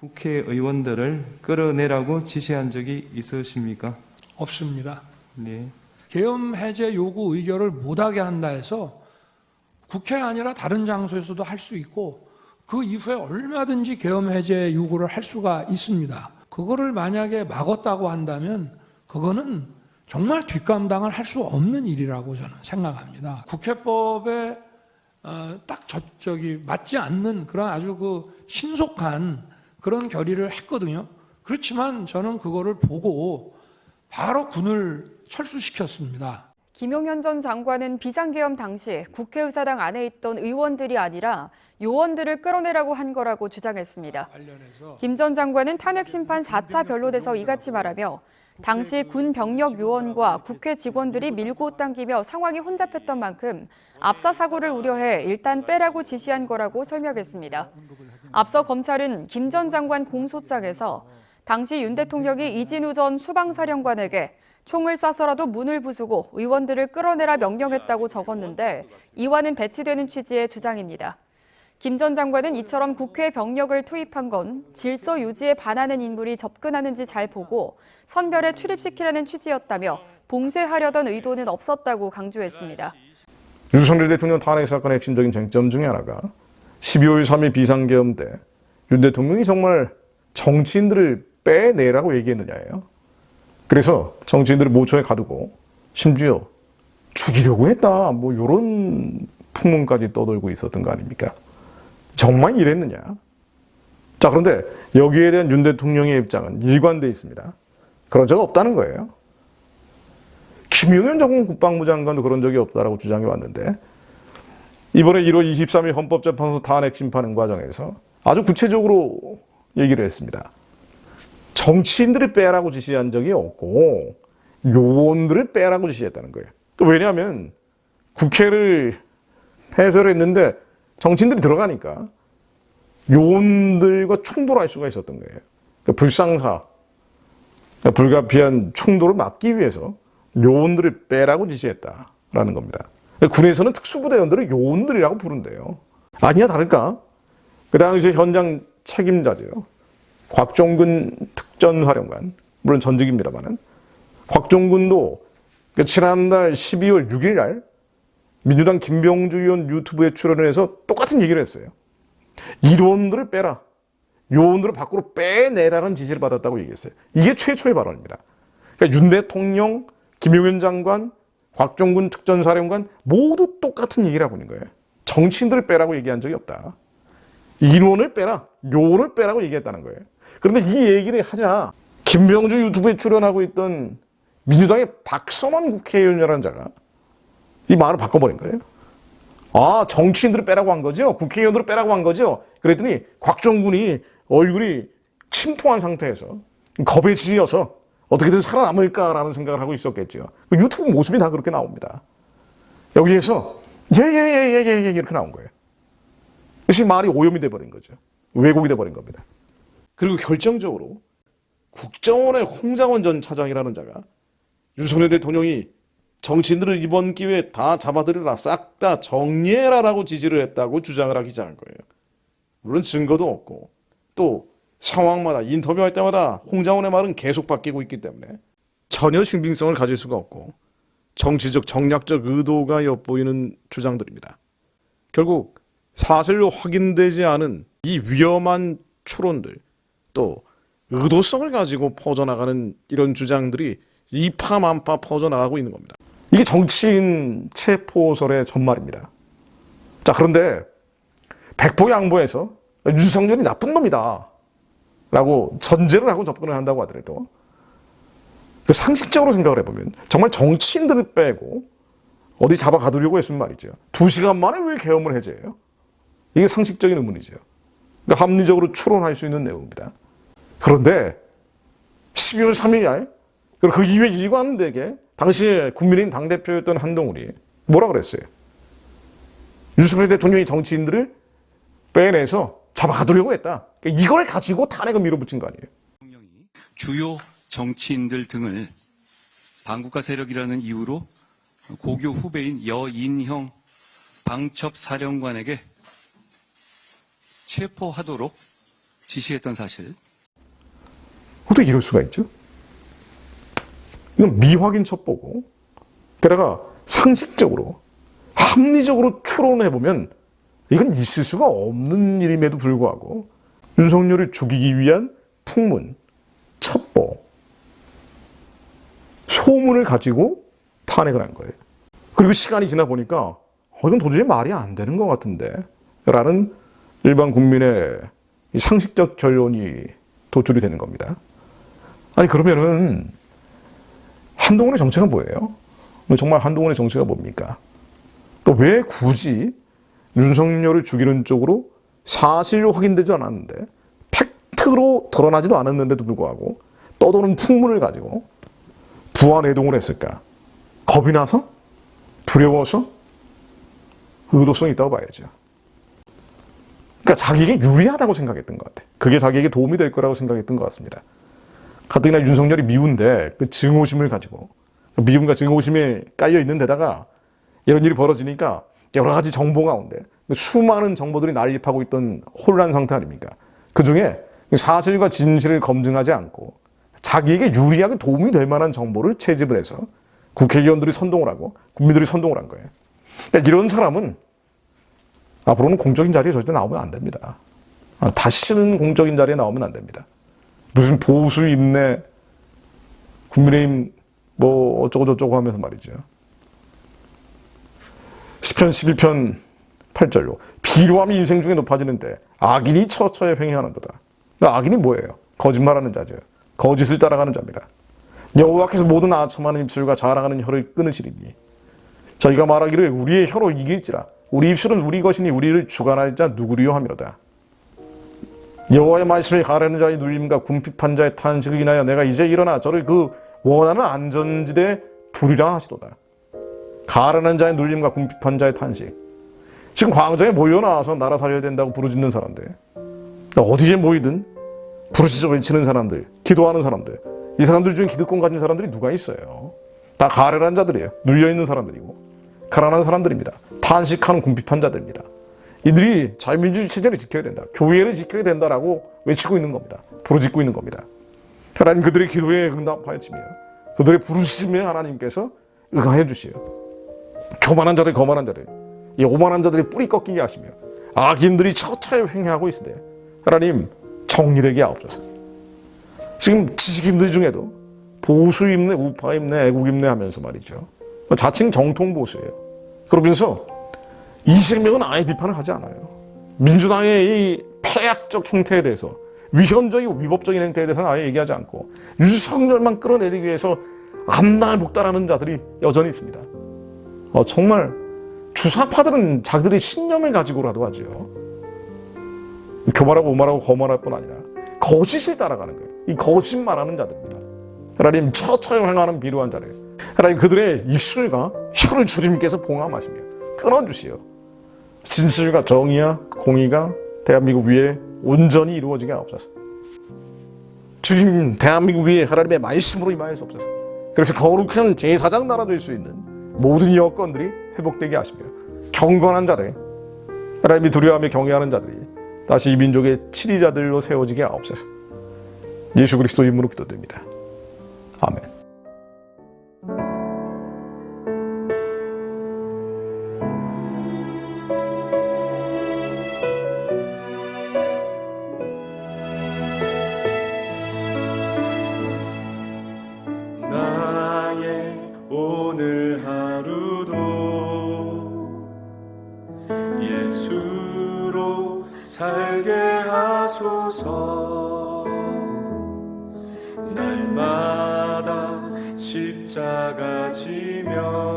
국회의원들을 끌어내라고 지시한 적이 있으십니까? 없습니다. 네. 계엄 해제 요구 의결을 못하게 한다 해서 국회 아니라 다른 장소에서도 할 수 있고 그 이후에 얼마든지 계엄 해제 요구를 할 수가 있습니다. 그거를 만약에 막았다고 한다면 그거는 정말 뒷감당을 할 수 없는 일이라고 저는 생각합니다. 국회법에 어, 딱 저, 저기 맞지 않는 그런 아주 그 신속한 그런 결의를 했거든요. 그렇지만 저는 그거를 보고 바로 군을 철수시켰습니다. 김용현 전 장관은 비상계엄 당시 국회의사당 안에 있던 의원들이 아니라 요원들을 끌어내라고 한 거라고 주장했습니다. 김 전 장관은 탄핵 심판 4차 변론에서 이같이 말하며 당시 군 병력 요원과 국회 직원들이 밀고 당기며 상황이 혼잡했던 만큼 압사 사고를 우려해 일단 빼라고 지시한 거라고 설명했습니다. 앞서 검찰은 김 전 장관 공소장에서 당시 윤 대통령이 이진우 전 수방사령관에게 총을 쏴서라도 문을 부수고 의원들을 끌어내라 명령했다고 적었는데 이와는 배치되는 취지의 주장입니다. 김 전 장관은 이처럼 국회 병력을 투입한 건 질서 유지에 반하는 인물이 접근하는지 잘 보고 선별에 출입시키라는 취지였다며 봉쇄하려던 의도는 없었다고 강조했습니다. 윤석열 대통령 탄핵 사건의 핵심적인 쟁점 중에 하나가 12월 3일 비상계엄 때 윤 대통령이 정말 정치인들을 빼내라고 얘기했느냐예요. 그래서 정치인들을 모처에 가두고 심지어 죽이려고 했다. 뭐 이런 풍문까지 떠돌고 있었던 거 아닙니까? 정말 이랬느냐? 자, 그런데 여기에 대한 윤 대통령의 입장은 일관되어 있습니다. 그런 적 없다는 거예요. 김용현 전 국방부 장관도 그런 적이 없다라고 주장해 왔는데 이번에 1월 23일 헌법재판소 탄핵 심판 과정에서 아주 구체적으로 얘기를 했습니다. 정치인들을 빼라고 지시한 적이 없고 요원들을 빼라고 지시했다는 거예요. 그 왜냐하면 국회를 폐쇄를 했는데 정치인들이 들어가니까 요원들과 충돌할 수가 있었던 거예요. 그러니까 불상사, 그러니까 불가피한 충돌을 막기 위해서 요원들을 빼라고 지시했다라는 겁니다. 군에서는 특수부대원들을 요원들이라고 부른대요. 아니야 다를까? 그 당시 현장 책임자죠. 곽종근 특전사령관, 물론 전직입니다만은 곽종근도 그 지난달 12월 6일 날 민주당 김병주 의원 유튜브에 출연을 해서 똑같은 얘기를 했어요. 일원들을 빼라. 요원들을 밖으로 빼내라는 지시를 받았다고 얘기했어요. 이게 최초의 발언입니다. 그러니까 윤 대통령, 김용현 장관, 곽종근 특전사령관 모두 똑같은 얘기를 하고 있는 거예요. 정치인들을 빼라고 얘기한 적이 없다. 인원을 빼라, 요원을 빼라고 얘기했다는 거예요. 그런데 이 얘기를 하자 김병주 유튜브에 출연하고 있던 민주당의 박선원 국회의원이라는 자가 이 말을 바꿔버린 거예요. 아, 정치인들을 빼라고 한 거죠? 국회의원들을 빼라고 한 거죠? 그랬더니 곽종군이 얼굴이 침통한 상태에서 겁에 질려서 어떻게든 살아남을까라는 생각을 하고 있었겠죠. 그 유튜브 모습이 다 그렇게 나옵니다. 여기에서 예예예예예 예, 예, 이렇게 나온 거예요. 이 말이 오염이 돼버린 거죠. 왜곡이 돼버린 겁니다. 그리고 결정적으로 국정원의 홍장원 전 차장이라는 자가 윤석열 대통령이 정치인들을 이번 기회에 다 잡아들여라, 싹 다 정리해라라고 지시를 했다고 주장을 하기 시작한 거예요. 물론 증거도 없고 또 상황마다 인터뷰할 때마다 홍장원의 말은 계속 바뀌고 있기 때문에 전혀 신빙성을 가질 수가 없고 정치적 정략적 의도가 엿보이는 주장들입니다. 결국 사실로 확인되지 않은 이 위험한 추론들 또 의도성을 가지고 퍼져나가는 이런 주장들이 이파만파 퍼져나가고 있는 겁니다. 이게 정치인 체포설의 전말입니다. 자, 그런데 백보 양보해서 윤석열이 나쁜 놈이다. 라고 전제를 하고 접근을 한다고 하더라도 그 상식적으로 생각을 해보면 정말 정치인들을 빼고 어디 잡아 가두려고 했으면 말이죠. 두 시간 만에 왜 계엄을 해제해요? 이게 상식적인 의문이죠. 그러니까 합리적으로 추론할 수 있는 내용입니다. 그런데 12월 3일 날, 그리고 그 이후에 일관되게 당시 국민의힘 당대표였던 한동훈이 뭐라 그랬어요? 윤석열 대통령이 정치인들을 빼내서 잡아가두려고 했다. 그러니까 이걸 가지고 탄핵을 밀어붙인 거 아니에요. 대통령이 주요 정치인들 등을 반국가 세력이라는 이유로 고교 후배인 여인형 방첩 사령관에게 체포하도록 지시했던 사실 어떻게 이럴 수가 있죠? 이건 미확인 첩보고, 게다가 상식적으로, 합리적으로 추론해보면 이건 있을 수가 없는 일임에도 불구하고 윤석열을 죽이기 위한 풍문, 첩보, 소문을 가지고 탄핵을 한 거예요. 그리고 시간이 지나 보니까 어, 이건 도저히 말이 안 되는 것 같은데 라는 일반 국민의 이 상식적 결론이 도출이 되는 겁니다. 아니 그러면은 한동훈의 정체가 뭐예요? 정말 한동훈의 정체가 뭡니까? 또 왜 굳이 윤석열을 죽이는 쪽으로 사실로 확인되지 않았는데 팩트로 드러나지도 않았는데도 불구하고 떠도는 풍문을 가지고 부안 해동을 했을까? 겁이 나서? 두려워서? 의도성이 있다고 봐야죠. 그러니까 자기에게 유리하다고 생각했던 것 같아. 그게 자기에게 도움이 될 거라고 생각했던 것 같습니다. 가뜩이나 윤석열이 미운데 그 증오심을 가지고 그 미움과 증오심이 깔려 있는 데다가 이런 일이 벌어지니까 여러 가지 정보 가운데 수많은 정보들이 난립하고 있던 혼란 상태 아닙니까? 그 중에 사실과 진실을 검증하지 않고 자기에게 유리하게 도움이 될 만한 정보를 채집을 해서 국회의원들이 선동을 하고 국민들이 선동을 한 거예요. 그러니까 이런 사람은 앞으로는 공적인 자리에 절대 나오면 안 됩니다. 아, 다시는 공적인 자리에 나오면 안 됩니다. 무슨 보수 임내 국민의힘 뭐 어쩌고 저쩌고 하면서 말이죠. 10편 11편 8절로 비료함이 인생 중에 높아지는데 악인이 처처에 횡행하는도다. 악인이 뭐예요? 거짓말하는 자죠. 거짓을 따라가는 자입니다. 여호와께서 모든 아첨하는 입술과 자랑하는 혀를 끊으시리니 저희가 말하기를 우리의 혀로 이길지라 우리 입술은 우리 것이니 우리를 주관할 자 누구리요 하미로다. 여호와의 말씀을 가르는 자의 눌림과 궁핍한 자의 탄식을 인하여 내가 이제 일어나 저를 그 원하는 안전지대에 두리라 하시도다. 가르는 자의 눌림과 궁핍한 자의 탄식. 지금 광장에 모여 나와서 나라 살려야 된다고 부르짖는 사람들. 어디에 모이든 부르짖어 외치는 사람들, 기도하는 사람들. 이 사람들 중에 기득권 가진 사람들이 누가 있어요? 다 가련한 자들이에요. 눌려 있는 사람들이고 가난한 사람들입니다. 탄식하는 궁핍한 자들입니다. 이들이 자유민주주의 체제를 지켜야 된다. 교회를 지켜야 된다라고 외치고 있는 겁니다. 부르짖고 있는 겁니다. 하나님 그들의 기도에 응답하였으며 그들의 부르짖음에 하나님께서 응하여 주시오. 교만한 자들, 거만한 자들, 이 오만한 자들이 뿌리 꺾이게 하시며 악인들이 처차에 횡행하고 있으되 하나님 정리되게 하옵소서. 지금 지식인들 중에도 보수 입내, 우파 입내, 애국 입내 하면서 말이죠. 자칭 정통 보수예요. 그러면서 이재명은 아예 비판을 하지 않아요. 민주당의 이 폐악적 행태에 대해서 위헌적이고 위법적인 행태에 대해서는 아예 얘기하지 않고 윤석열만 끌어내리기 위해서 앞날 복달하는 자들이 여전히 있습니다. 어, 정말 주사파들은 자기들의 신념을 가지고라도 하죠. 교만하고 오만하고 거만할 뿐 아니라 거짓을 따라가는 거예요. 이 거짓말하는 자들입니다. 하나님 처처에 행하는 비루한 자를 하나님 그들의 입술과 혀를 주님께서 봉함하시며 끊어주시오. 진실과 정의와 공의가 대한민국 위에 온전히 이루어지게 하옵소서. 주님 대한민국 위에 하나님의 말씀으로 임하여주옵소서. 그래서 거룩한 제사장 나라 될 수 있는 모든 여건들이 회복되게 하시며 경건한 자들 하나님이 두려워하며 경외하는 자들이 다시 이 민족의 치리자들로 세워지게 하옵소서. 예수 그리스도 이름으로 기도드립니다. 아멘. 오늘 하 살게 하소서. 날마다 십자가 지며